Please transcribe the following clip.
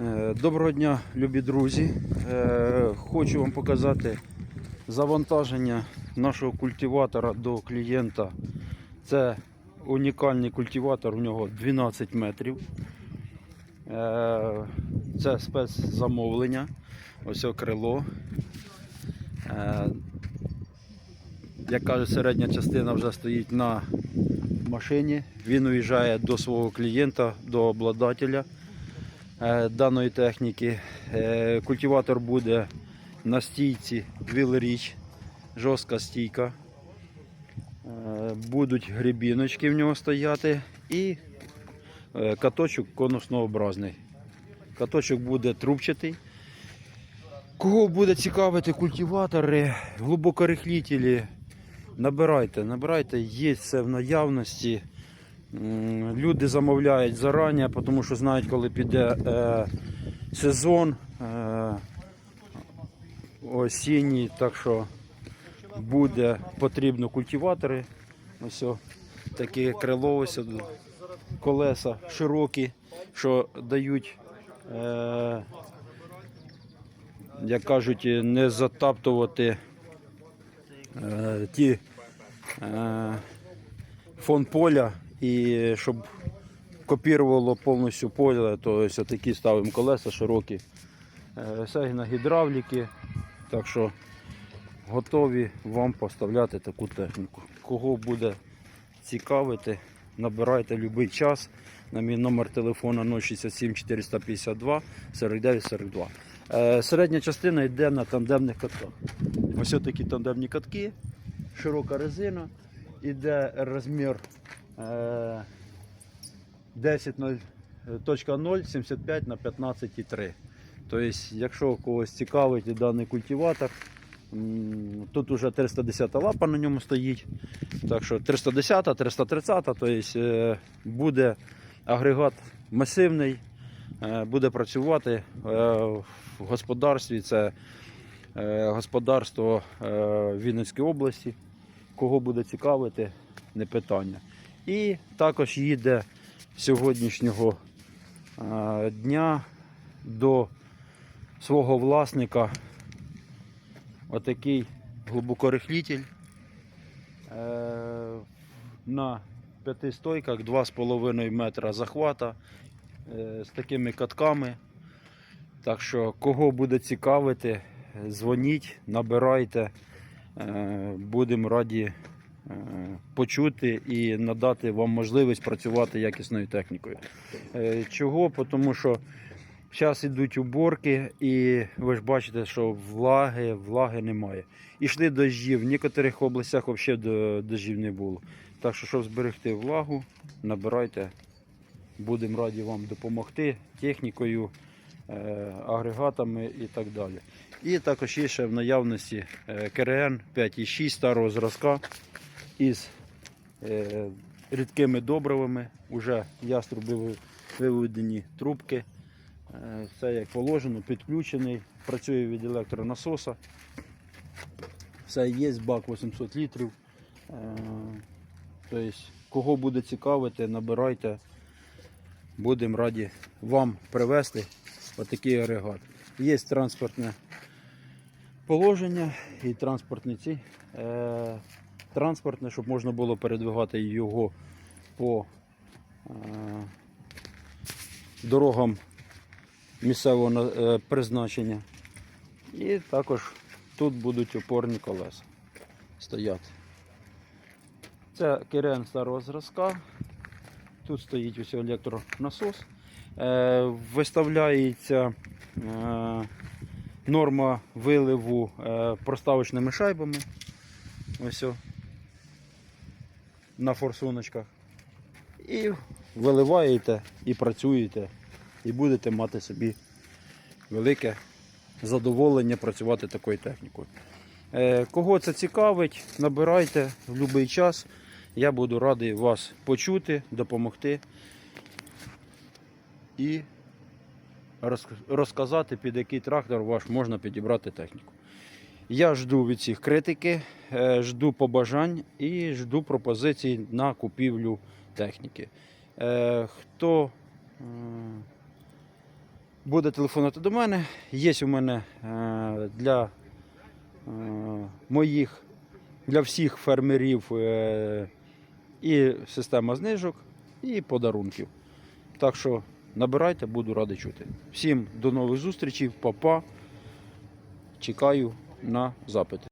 Е, Доброго дня, любі друзі. Е, Хочу вам показати завантаження нашого культиватора до клієнта. Це унікальний культиватор, у нього 12 метрів. Е, Це спецзамовлення. Ось крило. Як каже, середня частина вже стоїть на машині. Він уїжджає до свого клієнта, до обладателя даної техніки. Е, Культиватор буде на стійці Вілріч, жорстка стійка. Е, Будуть грибіночки в нього стояти і е, каточок конуснообразний. Каточок буде трубчатий. Кого буде цікавити культиватори, глибокорихлітелі, набирайте, набирайте, є все в наявності. Люди замовляють зарані, тому що знають, коли піде е, сезон е, осінній, так що буде потрібно культиватори. Ось такі крило, ось колеса широкі, що дають, е, як кажуть, не затаптувати е, ті е, фон поля і щоб копірувало повністю поле, то ось такі ставимо колеса широкі. Е, Сегна гідравліки. Так що готові вам поставляти таку техніку. Кого буде цікавити, набирайте будь-який час на мій номер телефона 067 452 49 42. Е, Середня частина йде на тандемних катках. Ось такі тандемні катки, широка резина, іде розмір е, 10.0 75 на 15,3. Тобто, якщо когось цікавить даний культиватор, тут уже 310 лапа на ньому стоїть. Так що 310, 330, тобто е, буде агрегат масивний, е, буде працювати е, в господарстві. Це господарство Вінницької області. Кого буде цікавити, не питання. І також їде сьогоднішнього дня до свого власника отакий глибокорихлітель е, на п'яти стойках 2,5 метра захвата е, з такими катками. Так що, кого буде цікавити, дзвоніть, набирайте. Е, Будемо раді почути і надати вам можливість працювати якісною технікою. Е, Чого? Тому що зараз йдуть уборки, і ви ж бачите, що влаги, влаги немає. Ішли дощі, в некоторих областях взагалі до- дощів не було. Так що, щоб зберегти влагу, набирайте. Будемо раді вам допомогти технікою, е, агрегатами і так далі. І також є ще в наявності е, КРН 5,6 старого зразка із е, рідкими добривами. Уже яструби виведені трубки. Е, Все як положено, підключений, працює від електронасоса. Все є, бак 800 літрів. Е, Тобто, кого буде цікавити, набирайте. Будемо раді вам привезти отакий агрегат. Є транспортне положення і транспортні ці. Е, транспортне, щоб можна було передвигати його по е, дорогам місцевого е, призначення. І також тут будуть опорні колеса стояти. Це керен старого зразка. Тут стоїть ось електронасос. Е, виставляється норма виливу проставочними шайбами. Ось на форсуночках. І виливаєте і працюєте, і будете мати собі велике задоволення працювати такою технікою. Е, Кого це цікавить, набирайте в будь-який час. Я буду радий вас почути, допомогти і розказати, під який трактор ваш можна підібрати техніку. Я жду від всіх критики, жду побажань і жду пропозицій на купівлю техніки. Е, Хто буде телефонувати до мене. Є у мене е, для е, моїх, для всіх фермерів е, і система знижок, і подарунків. Так що набирайте, буду радий чути. Всім до нових зустрічей, па-па. Чекаю на запити.